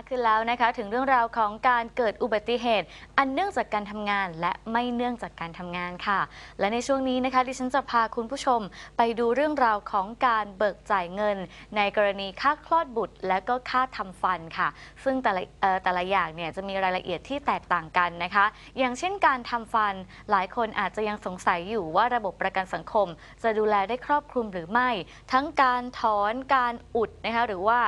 ากขึ้นแล้วนะคะ ถึงเรื่องราวของการเกิดอุบัติเหตุ อันเนื่องจากการทำงานและไม่เนื่องจากการทำงานค่ะ และในช่วงนี้นะคะดิฉันจะพาคุณผู้ชม ไปดูเรื่องราวของการเบิกจ่ายเงิน ในกรณีค่าคลอดบุตร และก็ค่าทำฟันค่ะ ซึ่งแต่ละแต่ละอย่างเนี่ยจะมีรายละเอียดที่แตกต่างกันนะคะ อย่างเช่นการทำฟันหลายคนอาจจะยังสงสัยอยู่ว่าระบบประกันสังคม จะดูแลได้ครอบคลุมหรือไม่ ทั้งการถอนการอุดนะคะหรือว่า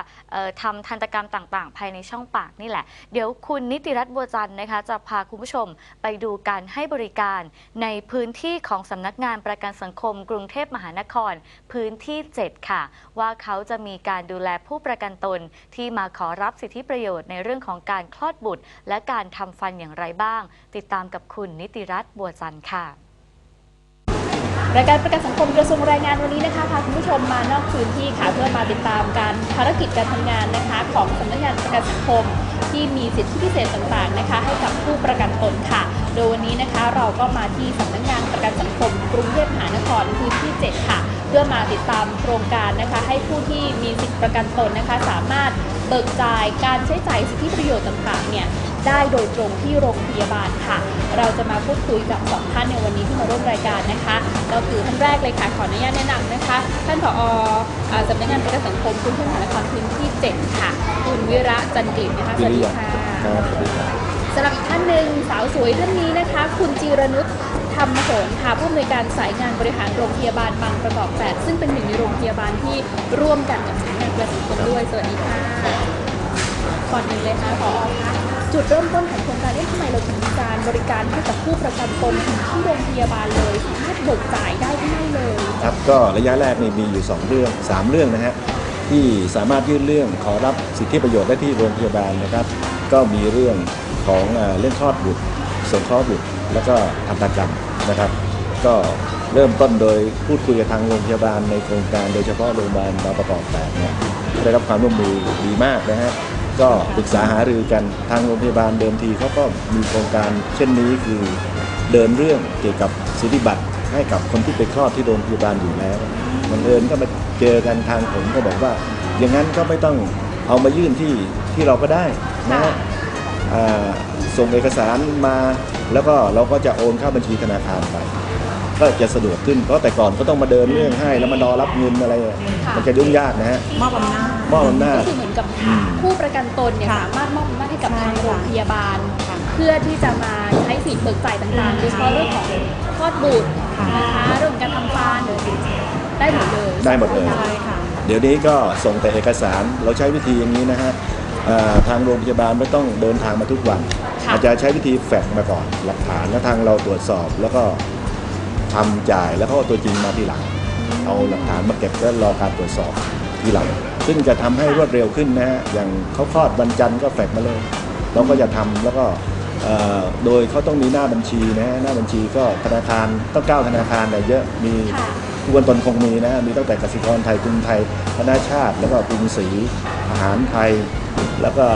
ทำทันตกรรมต่าง ๆ ภายในช่องปากนี่แหละ เดี๋ยวคุณนิติรัตน์บัวจันทร์นะคะ จะพาคุณผู้ชมไปดูการให้บริการในพื้นที่ของสำนักงานประกันสังคม กรุงเทพมหานคร พื้นที่ 7 ค่ะ ว่าเขาจะมีการดูแลผู้ประกันตน ที่มาขอรับสิทธิประโยชน์ในเรื่องของการคลอดบุตร และการทำฟันอย่างไรบ้าง ติดตามกับคุณนิติรัตน์บัวจันทร์ค่ะ รายการประกันสังคมกระทรวงแรงงานวันนี้นะคะพาคุณผู้ชมมานอกพื้นที่ค่ะเพื่อมาติดตามการภารกิจการทำงานนะคะ ของสำนักงานประกันสังคม ที่มีสิทธิพิเศษต่างๆนะคะ ให้กับผู้ประกันตนค่ะ โดยวันนี้นะคะเราก็มาที่สำนักงานประกันสังคม กรุงเทพมหานครพื้นที่ 7 ค่ะ เพื่อมาติดตามโครงการนะคะ ให้ผู้ที่มีสิทธิประกันตนนะคะ สามารถเบิกจ่ายการใช้จ่ายสิทธิประโยชน์ต่างๆเนี่ย ได้โดยตรงที่โรงพยาบาลค่ะ เราจะมาพูดคุยกับสองท่านในวันนี้ที่มาร่วมรายการนะคะก็คือท่านแรกเลยค่ะขออนุญาตแนะนำนะคะ ท่านผออ่าสำนักงานประกันสังคมกรุงเทพมหานครพื้นที่ 7 ค่ะ คุณวิระจันทร์กลิ่นนะคะสวัสดีค่ะครับสวัสดีครับสำหรับอีกท่านหนึ่งสาวสวยท่านนี้นะคะ คุณจีรนุชธรรมโหนค่ะผู้อำนวยการสายงานบริหารโรงพยาบาลบางประกอบ 8 ซึ่งเป็นหนึ่งในโรงพยาบาลที่ร่วมกันกับสำนักงานประกันสังคมด้วยสวัสดีค่ะก่อนอื่นเลยค่ะผอคะ จุดเริ่มต้นของโครงการนี้ทำไมเราถึงมีการบริการให้กับผู้ประกันตนถึงที่โรงพยาบาลเลยสามารถเบิกจ่ายได้ง่ายเลยครับก็ระยะแรกนี่มีอยู่ 2 เรื่อง 3 เรื่องนะฮะที่สามารถยื่นเรื่องขอรับสิทธิประโยชน์ได้ที่โรงพยาบาลนะครับ ก็มีเรื่องของเอ่อเรื่องคลอดบุตรสงเคราะห์บุตรแล้วก็ทันตกรรมนะครับ ก็เริ่มต้นโดยพูดคุยกับทางโรงพยาบาลในโครงการ โดยเฉพาะโรงพยาบาลบางประกอบแปดเนี่ยได้รับความร่วมมือดีมากนะฮะ ก็ปรึกษาหารือกันทางโรงพยาบาลเดิมทีเขาก็มีโครงการเช่นนี้คือเดินเรื่องเกี่ยวกับสิทธิบัตรให้กับคนที่ไปคลอดที่โรงพยาบาลอยู่แล้วบังเอิญก็มาเจอกันทางผมก็บอกว่า อย่างนั้นก็ไม่ต้องเอามายื่นที่ที่เราก็ได้นะฮะอ่าส่งเอกสารมาแล้วก็เราก็จะโอนเข้าบัญชีธนาคารไป ก็จะสะดวกขึ้นเพราะแต่ก่อนก็ต้องมาเดินเรื่องให้แล้วมารอรับเงินอะไรอะค่ะมันจะยุ่งยากนะฮะ มอบอำนาจ มอบอำนาจ ก็คือเหมือนกับผู้ประกันตนเนี่ยค่ะสามารถมอบอำนาจให้กับใช่ทางโรงค่ะพยาบาล ค่ะเพื่อที่จะมาใช้สิทธิ์เบิกจ่ายต่างๆโดยเฉพาะเรื่องของคลอดบุตรค่ะ นะคะเรื่องของการทำฟันได้หมดเลย ได้หมดเลยใช่ค่ะ เดี๋ยวนี้ก็ส่งแต่เอกสารเราใช้วิธีอย่างนี้นะฮะเอ่อทางโรงพยาบาลไม่ต้องเดินทางมาทุกวัน ค่ะอาจจะใช้วิธีแฟกซ์มาก่อนหลักฐานแล้วทางเราตรวจสอบ แล้วก็ ทำจ่ายแล้วก็เอาตัวจริงมาทีหลัง เอาหลักฐานมาเก็บแล้วรอการตรวจสอบทีหลัง ซึ่งจะทำให้รวดเร็วขึ้นนะฮะอย่างเขาคลอดวันจันทร์ก็แฟกซ์มาเลยเราก็จะทำแล้วก็เอ่อโดยเขาต้องมีหน้าบัญชีนะฮะหน้าบัญชีก็ธนาคารต้องเก้าธนาคารเนี่ยเยอะมีค่ะทุกวันตนคงมีนะมีตั้งแต่กสิกรไทยกรุงไทยธนาชาติ แล้วก็กรุงศรีอาหารไทย แล้วก็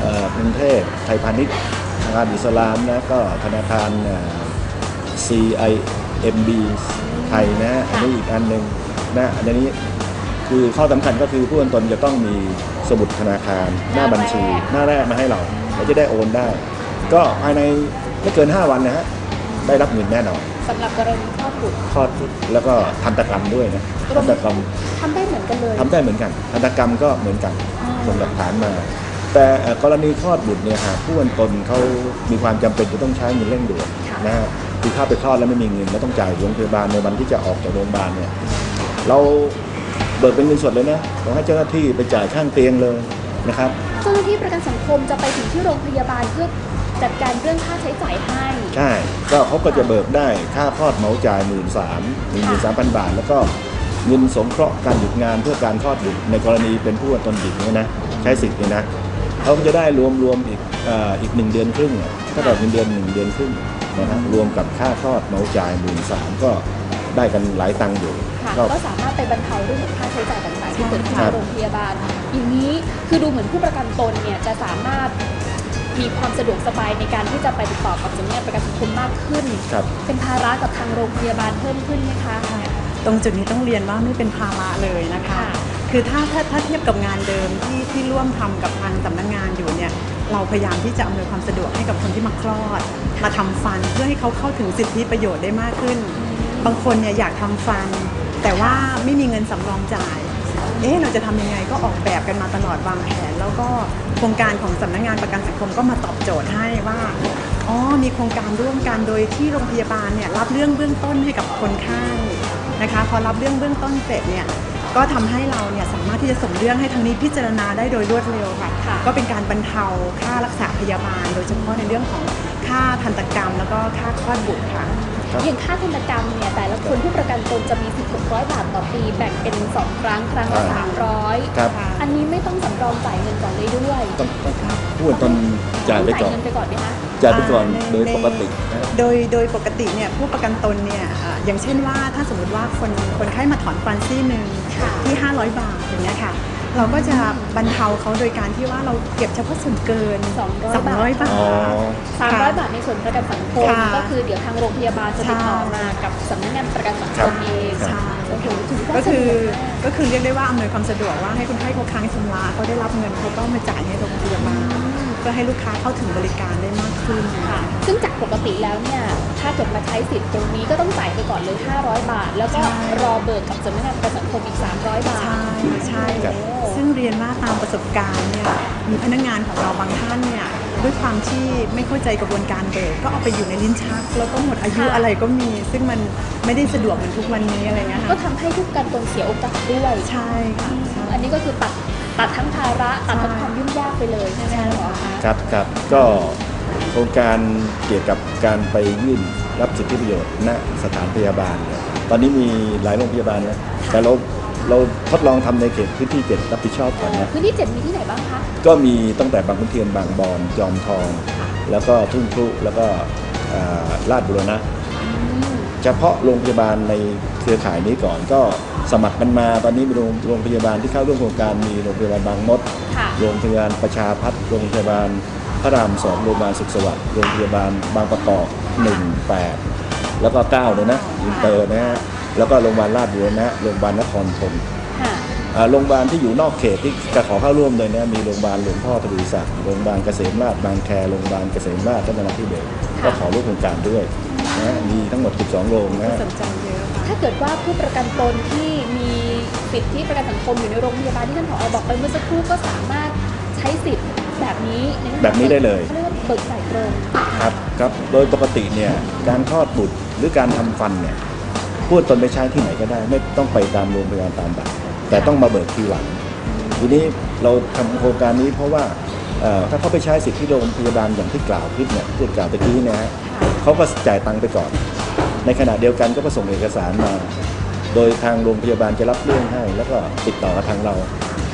เอ่อกรุงเทพไทยพาณิชย์ธนาคารอิสลามนะก็ธนาคารเอ่อ CIMB ไทยนะ อันนี้อีกอันหนึ่งนะอันนี้คือข้อสำคัญก็คือผู้วันตนจะต้องมีสมุดธนาคาร หน้าบัญชี หน้าแรกมาให้เราเราจะได้โอนได้ ก็ภายในไม่เกิน 5 วันนะฮะได้รับเงินแน่นอนสำหรับกรณีคลอดบุตรคลอดบุตรแล้วก็ทันตกรรมด้วยนะทันตกรรมทำได้เหมือนกันเลย ทำได้เหมือนกันทันตกรรมก็เหมือนกันอ่าส่งหลักฐานมา แต่เอ่อกรณีคลอดบุตรเนี่ยหากผู้วันตนเขามีความจำเป็นจะต้องใช้เงินเร่งด่วนนะฮะคือเข้าไปคลอดแล้วไม่มีเงินแล้วต้องจ่ายโรงพยาบาลในวันที่จะออกจากโรงพยาบาลเนี่ยเราเบิกเป็นเงินสดเลยนะเราให้เจ้าหน้าที่ไปจ่ายข้างเตียงเลยนะครับเจ้าหน้าที่ประกันสังคมจะไปถึงที่โรงพยาบาลเพื่อจัดการเรื่องค่าใช้จ่ายให้ใช่ก็เขาก็จะเบิกได้ค่าคลอดเหมาจ่ายหมื่นสามหนึ่งหมื่นสามพันบาท แล้วก็เงินสงเคราะห์การหยุดงานเพื่อการคลอดบุตรในกรณีเป็นผู้ตนหญิงเนี่ยนะใช้สิทธิ์เนี่ยนะ เขาก็จะได้รวมรวมอีกเอ่ออีกหนึ่งเดือนครึ่งอะถ้าแบบเป็นเดือนหนึ่งเดือนครึ่งนะฮะรวมกับค่าคลอดเหมาจ่ายหมื่นสามก็ได้กันหลายตังค์อยู่ ค่ะก็ก็สามารถไปบรรเทาเรื่องของค่าใช้จ่ายต่างๆที่เกิดขึ้นครัในบโรงพยาบาลอย่างนี้คือดูเหมือนผู้ประกันตนเนี่ยจะสามารถมีความสะดวกสบายในการที่จะไปติดต่อกับสำนักงานประกันสังคมมากขึ้น ครับ เป็นภาระกับทางโรงพยาบาลเพิ่มขึ้นไหมคะ ตรงจุดนี้ต้องเรียนว่าไม่เป็นภาระเลยนะคะ ค่ะ คือถ้าถ้าถ้าเทียบกับงานเดิมที่ที่ร่วมทำกับทางสำนักงานอยู่เนี่ยเราพยายามที่จะอำนวยความสะดวกให้กับคนที่มาคลอด มาทำฟันเพื่อให้เขาเข้าถึงสิทธิประโยชน์ได้มากขึ้น บางคนเนี่ยอยากทำฟัน แต่ว่าไม่มีเงินสำรองจ่ายเอ๊ะเราจะทำยังไงก็ออกแบบกันมาตลอดวางแผน แล้วก็โครงการของสำนักงานประกันสังคมก็มาตอบโจทย์ให้ว่าอ๋อมีโครงการร่วมกันโดยที่โรงพยาบาลเนี่ยรับเรื่องเบื้องต้นให้กับคนไข้นะคะ พอรับเรื่องเบื้องต้นเสร็จเนี่ย ก็ทำให้เราเนี่ยสามารถที่จะส่งเรื่องให้ทางนี้พิจารณาได้โดยรวดเร็วค่ะ ค่ะก็เป็นการบรรเทาค่ารักษาพยาบาล โดยเฉพาะในเรื่องของค่าทันตกรรม แล้วก็ค่าคลอดบุตรค่ะครับอย่างค่าทันตกรรมเนี่ยแต่ละคนผู้ประกันตนจะมีสิทธิ์600 บาทต่อปีแบ่งเป็น 2 ครั้งครั้งละอ่า300 ครับอันนี้ไม่ต้องสำรองจ่ายเงินก่อนเลยด้วยต้องต้องพูดตอนจ่ายไปก่อน เงินไปก่อนไหมคะ จ่ายไปก่อนอ่าในโดยในปกตินะโดยโดยปกติเนี่ยผู้ประกันตนเนี่ยอ่าอย่างเช่นว่าถ้าสมมติว่าคนคนไข้มาถอนฟันซี่หนึ่งค่ะ ที่ 500 บาทอย่างเงี้ยค่ะ เราก็จะบรรเทาเขาโดยการที่ว่าเราเก็บเฉพาะส่วนเกิน200 200บาท อ๋อ300บาทในส่วนประกันสังคม ค่ะก็คือเดี๋ยวทางโรงพยาบาลจะติดต่อใช่มากับสำนักงานประกันสังคครับมเองใช่ โอ้โหถือว่าก็คือสะดวกมากก็คือเรียกได้ว่าอำนวยความสะดวกว่าให้คนไข้เขาค้างชำระเขาได้รับเงินเขาก็มาจ่ายให้โรงพยาบาลเพื่อให้ลูกค้าเข้าถึงบริการได้มากขึ้น ค่ะ ซึ่งจากปกติแล้วเนี่ย ถ้าเกิดมาใช้สิทธิ์ตรงนี้ก็ต้องจ่ายไปก่อนเลย 500 บาท แล้วก็ใช่ รอเบิกกับสำนักงานประกันสังคมอีก 300 บาท ใช่ใช่ครับโอ้ซึ่งเรียนว่าตามประสบการณ์เนี่ยมีพนักงานของเราบางท่านเนี่ยด้วยความที่ไม่เข้าใจกระบวนการเบิกก็เอาไปอยู่ในลิ้นชัก แล้วก็หมดอายุอะไรก็มี ซึ่งมันไม่ได้สะดวกเหมือนทุกวันนี้อะไรเงี้ยก็ค่ะทำให้ผู้ประกันตนเสียโอกาสด้วยใช่ค่ะใช่ อันนี้ก็คือตัดตัดทั้งภาระตัดทั้งใช่ความยุ่งยากไปเลยใช่ไหมคะหมอคะ ครับครับก็โครงการเกี่ยวกับการไปยื่นรับสิทธิประโยชน์ณสถานพยาบาลเนี่ยตอนนี้มีหลายโรงพยาบาลนะแต่เรา เราทดลองทำในเขตพื้นที่เจ็ดรับผิดชอบก่อนนะ พื้นที่เจ็ดมีที่ไหนบ้างคะก็มีตั้งแต่บางขุนเทียนบางบอนจอมทอง แล้วก็ทุ่งครุแล้วก็อ่าลาดบุรณะ อืมเฉพาะโรงพยาบาลในเครือข่ายนี้ก่อนก็สมัครกันมาตอนนี้มีโรงโรงพยาบาลที่เข้าร่วมโครงการมีโรงพยาบาลบางมด ค่ะโรงพยาบาลประชาพัฒน์โรงพยาบาลพระรามสองโรงพยาบาลสุขสวัสดิ์โรงพยาบาลบางประกอบ1 8แล้วก็9เลยนะอินเตอร์นะฮะ แล้วก็โรงพยาบาลราชบุรณะโรงพยาบาลนครธมค่ะอ่าโรงพยาบาลที่อยู่นอกเขตที่จะขอเข้าร่วมเลยนะมีโรงพยาบาลหลวงพ่อทวีศักดิ์โรงพยาบาลเกษมราชบางแคโรงพยาบาลเกษมราชรัตนทิเบศก็ขอร่วมโครงการด้วยนะมีทั้งหมด 12 โรงนะ สนใจเยอะค่ะถ้าเกิดว่าผู้ประกันตนที่มีสิทธิประกันสังคมอยู่ในโรงพยาบาลที่ท่านผอบอกไปเมื่อสักครู่ก็สามารถใช้สิทธิ์แบบนี้ในแบบนี้ได้เลยเขาเรียกว่าเบิกจ่ายตรง ครับครับ โดยปกติเนี่ยการคลอดบุตรหรือการทำฟันเนี่ย พูดตนไปใช้ที่ไหนก็ได้ ไม่ต้องไปตามโรงพยาบาลตามบัตรแต่ต้องมาเบิกทีหลัง ทีนี้เราทำโครงการนี้เพราะว่าเอ่อถ้าเขาไปใช้สิทธิที่โรงพยาบาลอย่างที่กล่าวพิษเนี่ยที่กล่าวตะกี้เนะฮะเขาก็จ่ายตังค์ไปก่อน ในขณะเดียวกันก็ผสมเอกสารมา โดยทางโรงพยาบาลจะรับเรื่องให้ แล้วก็ติดต่อกับทางเรา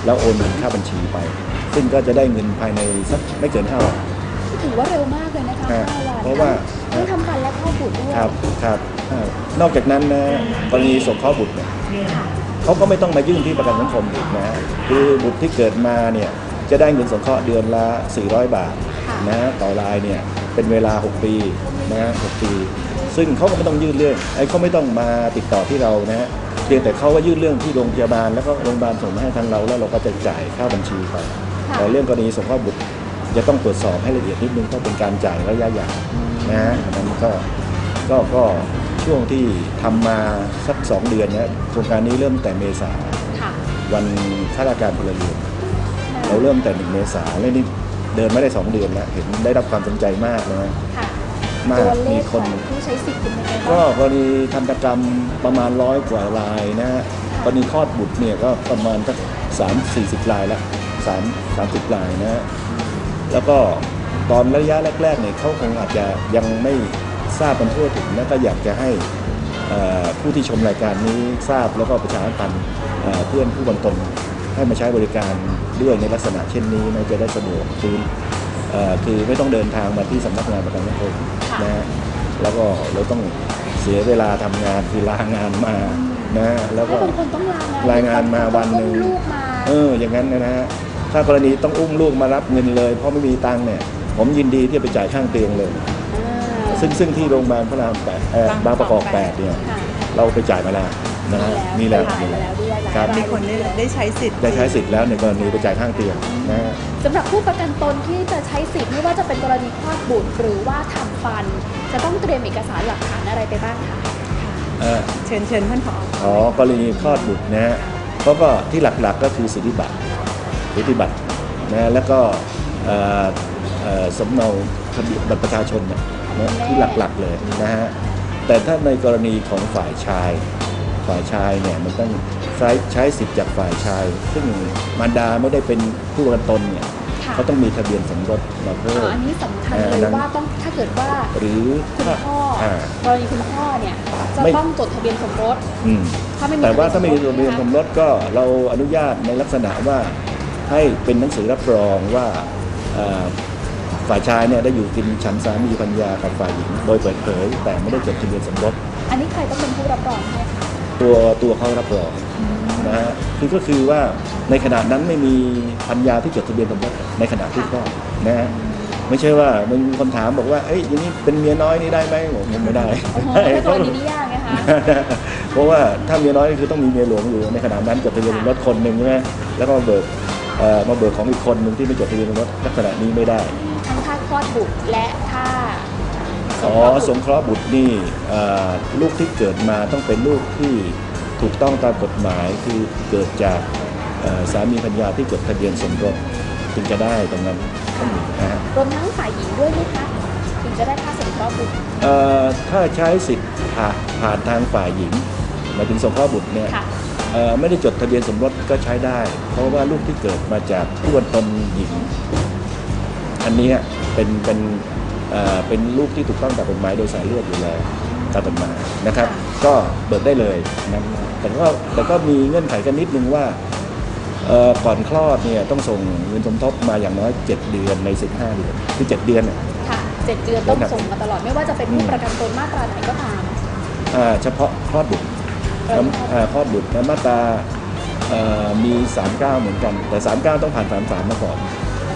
แล้วโอนเงินค่าบัญชีไป ซึ่งก็จะได้เงินภายในสักไม่เกินห้าวันถือว่าเร็วมากเลยนะคะฮะห้าวันเพราะว่า ทั้งทำฟันและคลอดบุตรด้วยครับครับอ่านอกจากนั้นนะกรณีสงเคราะห์บุตรเนี่ยค่ะเขาก็ไม่ต้องมายื่นที่ประกันสังคมอีกนะคือบุตรที่เกิดมาเนี่ยจะได้เงินสงเคราะห์เดือนละ 400 บาทค่ะนะต่อรายเนี่ยเป็นเวลา 6 ปีนะ6ปี ซึ่งเขาก็ไม่ต้องยื่นเรื่องไอ้เขาไม่ต้องมาติดต่อที่เรานะฮะเพียงแต่เขาว่ายื่นเรื่องที่โรงพยาบาลแล้วก็โรงพยาบาลส่งมาให้ทางเราแล้วเราก็จะจ่ายค่าบัญชีไปค่ะแต่เรื่องกรณีสงเคราะห์บุตรจะต้องตรวจสอบให้ละเอียดนิดนึงเพราะเป็นการจ่ายระยะยาว นะฮะอันนั้นก็ก็ก็ช่วงที่ทำมาสักสองเดือนเนี่ยโครงการนี้เริ่มแต่เมษาค่ะวันข้าราชการพลเรือนเราเริ่มแต่หนึ่งเมษาแล้วนี่เดินไม่ได้สองเดือนแล้วเห็นได้รับความสนใจมากนะค่ะมาตัวกเลมีขคขอนงผู้ใช้สิทธิ์เป็นยังไงก็บ้างกรณีทันตกรรมประมาณร้อยกว่ารายนะฮะกรณีคลอดบุตรเนี่ยก็ประมาณสักสามสี่สิบรายละสามสามสิบรายนะฮะแล้วก็ ตอนระยะแรกๆเนี่ยเขาคงอาจจะยังไม่ทราบกันทั่วถึงแล้วก็อยากจะให้เอ่อผู้ที่ชมรายการนี้ทราบแล้วก็ประชาสัมพันธ์เอ่อเพื่อนผู้บันตนให้มาใช้บริการด้วยในลักษณะเช่นนี้นะจะได้สะดวกคือเอ่อคือไม่ต้องเดินทางมาที่สำนักงานประกันสังคมนะฮะแล้วก็เราต้องเสียเวลาทำงานคือลางานมานะแล้วก็แล้วบางคนต้องลางานรายงานมาวันหนึ่งต้องอุ้มลูกมาเอออย่างนั้นนะฮะถ้ากรณีต้องอุ้มลูกมารับเงินเลย เพราะไม่มีตังค์เนี่ย ผมยินดีที่จะไปจ่ายข้างเตียงเลยอ่าซึ่งซึ่งที่โรงพยาบาลพระรามแปดเอ่อบางประกอบแปดเนี่ยค่ะ เราไปจ่ายมาแล้วนะฮะมีมีแล้แล้ววผ่านมีมาแล้วแล้วด้วยหลายครับรายมีคนได้ได้ใช้สิทธิ์ได้ใช้สิทธิ์แล้วในกรณีไปจ่ายข้างเตียงนะฮะ สำหรับผู้ประกันตนที่จะใช้สิทธิ์ไม่ว่าจะเป็นกรณีคลอดบุตรหรือว่าทำฟัน จะต้องเตรียมเอกสารหลักฐานอะไรไปบ้างคะ เอ่อเชิญเชิญท่านผออ๋อกรณีคลอดบุตรนะฮะเขาก็ที่หลักๆก็คือสิทธิบัตรสิทธิบัตรนะแล้วก็เอ่อเอ่อ สำเนาทะเบียนบัตรประชาชนนะนะที่หลักๆเลยนะฮะแต่ถ้าในกรณีของฝ่ายชาย ฝ่ายชายเนี่ยมันต้องใช้ใช้สิทธิ์จากฝ่ายชาย ซึ่งมารดาไม่ได้เป็นผู้ประกันตนเนี่ยค่ะเขาต้องมีทะเบียนสมรสมาเพิ่อ๋อมอันนี้สำคัญเอ่อเลยนั้นว่าต้องถ้าเกิดว่าหรือคุณถ้าพ่ออากรณีคุณพ่อเนี่ยจะไม่ต้องจดทะเบียนสมรสอืมถ้าไม่มีแต่ว่าถ้าไม่มีทะทะเบียนสมรสก็เราอนุญาตในลักษณะว่าให้เป็นหนังสือรับรองว่าเอ่อ ฝ่ายชายเนี่ยได้อยู่กินฉันสามีปัญญากับฝ่ายหญิง โดยเปิดเผย แต่ไม่ได้จดทะเบียนสมรสอันนี้ใครต้องเป็นผู้รับรองให้คะตัวตัวเขารับรองนะฮะคือก็คือว่าในขณะนั้นไม่มีปัญญาที่จดทะเบียนสมรสในขณะที่คลอดนะฮะไม่ใช่ว่ามันมีคนถามบอกว่าเอ้ยอย่างนี้เป็นเมียน้อยนี่ได้ไหมผมบอกไม่ได้โอ้โหถ้ากรณีนี้ยากไงคะ เพราะว่าถ้าเมียน้อยคือต้องมีเมียหลวงอยู่ในขณะนั้นจดทะเบียนสมรสคนหนึ่งใช่ไหมแล้วก็มาเบิกเอ่อ มาเบิกของอีกคนหนึ่งที่ไม่จดทะเบียนสมรสลักษณะนี้ไม่ได้ ทั้งค่าคลอดบุตรและค่าอ๋อสงเคราะห์บุตรนี่เอ่อลูกที่เกิดมาต้องเป็นลูกที่ถูกต้องตามกฎหมายคือเกิดจากเอ่อสามีภรรยาที่จดทะเบียนสมรสจึงจะได้ตรงนั้นต้องมีนะฮะรวมทั้งฝ่ายหญิงด้วยไหมคะถึงจะได้ค่าสงเคราะห์บุตรเอ่อถ้าใช้สิทธิ์ผ่าผ่านทางฝ่ายหญิงหมายถึงสงเคราะห์บุตรเนี่ยค่ะเอ่อ ไม่ได้จดทะเบียนสมรสก็ใช้ได้ เพราะว่าลูกที่เกิดมาจากผู้เป็นตนหญิง อันเนี้ยเป็นเป็นเอ่อเป็นลูกที่ถูกต้องตามกฎหมายโดยสายเลือดอยู่แล้วตามกฎหมายนะครับ ก็เบิกได้เลยนะแต่ก็แต่ก็มีเงื่อนไขกันนิดนึงว่าเอ่อก่อนคลอดเนี่ยต้องส่งเงินสมทบมาอย่างน้อย 7 เดือนใน 15 เดือนคือ 7 เดือนน่ะค่ะเจ็ดเดือนต้องส่งมาตลอดไม่ว่าจะเป็นผู้อืมประกันตนมาตราไหนก็ตามอ่าเฉพาะคลอดบุตรเอออ่า คลอดบุตรนะมาตราเอ่อมี 39 เหมือนกัน แต่ 39 ต้องผ่าน 33 มาก่อน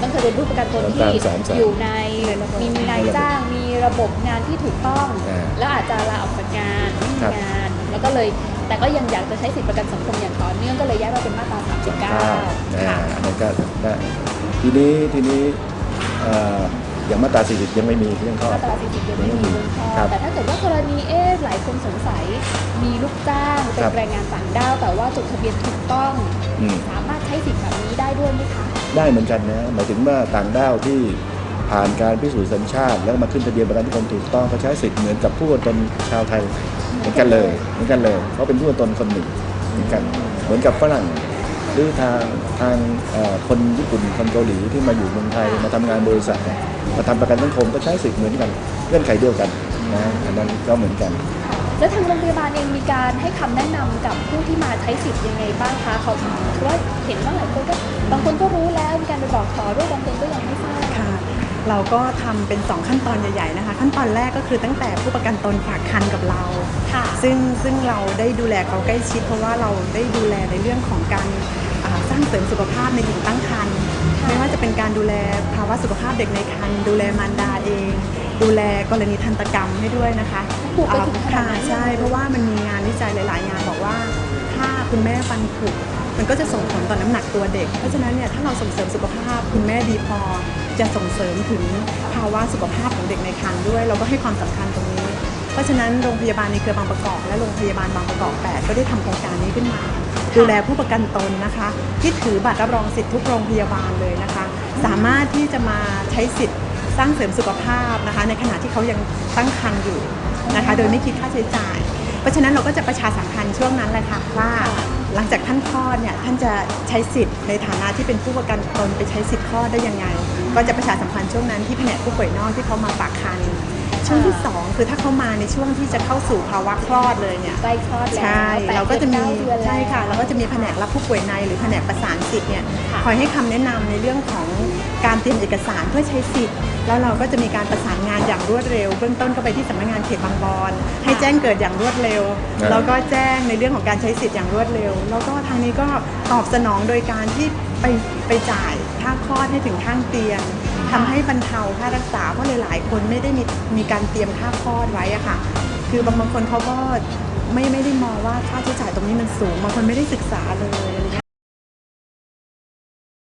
ต้องเคยเป็นผู้ประกันตนที่ตามสามสามอยู่ในมีมีนายจ้างมีระบบงานที่ถูกต้องอ่าแล้วอาจจะลาออกจากงานไม่มีครับงาน แล้วก็เลยแต่ก็ยังอยากจะใช้สิทธิประกันสังคมอย่างต่อเนื่องก็เลยย้ายมาเป็นมาตรา 39อ่าค่ะอันนั้นก็ได้ทีนี้ทีนี้เอ่ออย่างมาตรา 40 ยังไม่มีเรื่องคลอมาดตรา 40 ยังไม่มีเรื่องข้อครับแต่ถ้าเกิดว่ากรณีเอ๊ะหลายคนสงสัย มีลูกจ้างเป็ครันบแรงงานต่างด้าวแต่ว่าจดทะเบียนถูกต้อง อืม สามารถใช้สิทธิ์แบบนี้ได้ด้วยไหมคะ ได้เหมือนกันนะหมายถึงว่าต่างด้าวที่ผ่านการพิสูจน์สัญชาติ แล้วมาขึ้นทะเบียนประกันสังคมถูกต้องเขาใช้สิทธิ์เหมือนกับผู้ประกันตนชาวไทยเหมือนกันเลยเหมือนกันเลยเขาเป็นผู้ประกันตนคนหนึ่งเหมือนกัน เหมือนกับฝรั่งหรือทางทางเอ่อคนญี่ปุ่นคนเกาหลีที่มาอยู่เมืองไทยมาทำงานบริษัทเนี่ยมาทำประกันสังคมก็ใช้สิทธิ์เหมือนกันเงื่อนไขเดียวกันนะอันนั้นก็เหมือนกัน แล้วทางโรงพยาบาลเองมีการให้คำแนะนำกับผู้ที่มาใช้สิทธิ์ยังไงบ้างคะเขาเพราะว่าเห็นว่าหลายคนก็บางคนก็รู้แล้วมีการไปบอกต่อด้วยบางคนก็ยังไม่ทราบค่ะเราก็ทำเป็น 2 ขั้นตอนใหญ่ๆนะคะ ขั้นตอนแรกก็คือตั้งแต่ผู้ประกันตนฝากคันกับเราค่ะซึ่งซึ่งเราได้ดูแลเขาใกล้ชิด เพราะว่าเราได้ดูแลในเรื่องของการอ่าสร้างเสริมสุขภาพในหญิงตั้งครรภ์ไม่ว่าจะเป็นการดูแลภาวะสุขภาพเด็กในครรภ์ดูแลมารดาเอง ดูแลกรณีทันตกรรมให้ด้วยนะคะปลูกไปถึงขนาดค่ะนั้นเลยใช่ เพราะว่ามันมีงานวิจัยหลาย ๆ งานบอกว่า ถ้าคุณแม่ฟันผุมันก็จะส่งผลต่อน้ำหนักตัวเด็ก เพราะฉะนั้นเนี่ยถ้าเราส่งเสริมสุขภาพคุณแม่ดีพอ จะส่งเสริมถึงภาวะสุขภาพของเด็กในครรภ์ด้วย เราก็ให้ความสำคัญตรงนี้ เพราะฉะนั้นโรงพยาบาลในเครือบางประกอบ และโรงพยาบาลบางประกอบ 8 ก็ได้ทำโครงการนี้ขึ้นมา ดูแลผู้ประกันตนนะคะ ที่ถือบัตรรับรองสิทธิ์ทุกโรงพยาบาลเลยนะคะ สามารถที่จะมาใช้สิทธิ์ สร้างเสริมสุขภาพนะคะ ในขณะที่เขายังตั้งครรภ์อยู่นะคะ โดยไม่คิดค่าใช้จ่าย เพราะฉะนั้นเราก็จะประชาสัมพันธ์ช่วงนั้นแหละค่ะว่าหลังจากท่านคลอดเนี่ยท่านจะใช้สิทธิ์ในฐานะที่เป็นผู้ประกันตนไปใช้สิทธิ์คลอดได้ยังไง ก็จะประชาสัมพันธ์ช่วงนั้นที่แผนกผู้ป่วยนอกที่เขามาฝากคัน ช่วงที่สองคือถ้าเขามาในช่วงที่จะเข้าสู่ภาวะคลอดเลยเนี่ยใกล้คลอดแล้วใช่แปดเราก็จะมีเดือนเก้าเดือนแล้วใช่ค่ะเราก็จะมีแผนกรับผู้ป่วยในหรือแผนกประสานสิทธิ์เนี่ยค่ะคอยให้คำแนะนำในเรื่องของการเตรียมเอกสารเพื่อใช้สิทธิ์ แล้วเราก็จะมีการประสานงานอย่างรวดเร็ว เบื้องต้นก็ไปที่สำนักงานเขตบางบอนให้แจ้งเกิดอย่างรวดเร็วครับแล้วก็แจ้งในเรื่องของการใช้สิทธิ์อย่างรวดเร็ว แล้วก็ทางนี้ก็ตอบสนองโดยการที่ไปไปจ่ายค่าคลอดให้ถึงข้างเตียง ทำให้บรรเทาค่ารักษาเพราะหลายๆ คนไม่ได้มีมีการเตรียมค่าคลอดไว้อะค่ะ คือบางบางคนเขาก็ไม่ไม่ได้มองว่าค่าใช้จ่ายตรงนี้มันสูงบางคนไม่ได้ศึกษาเลย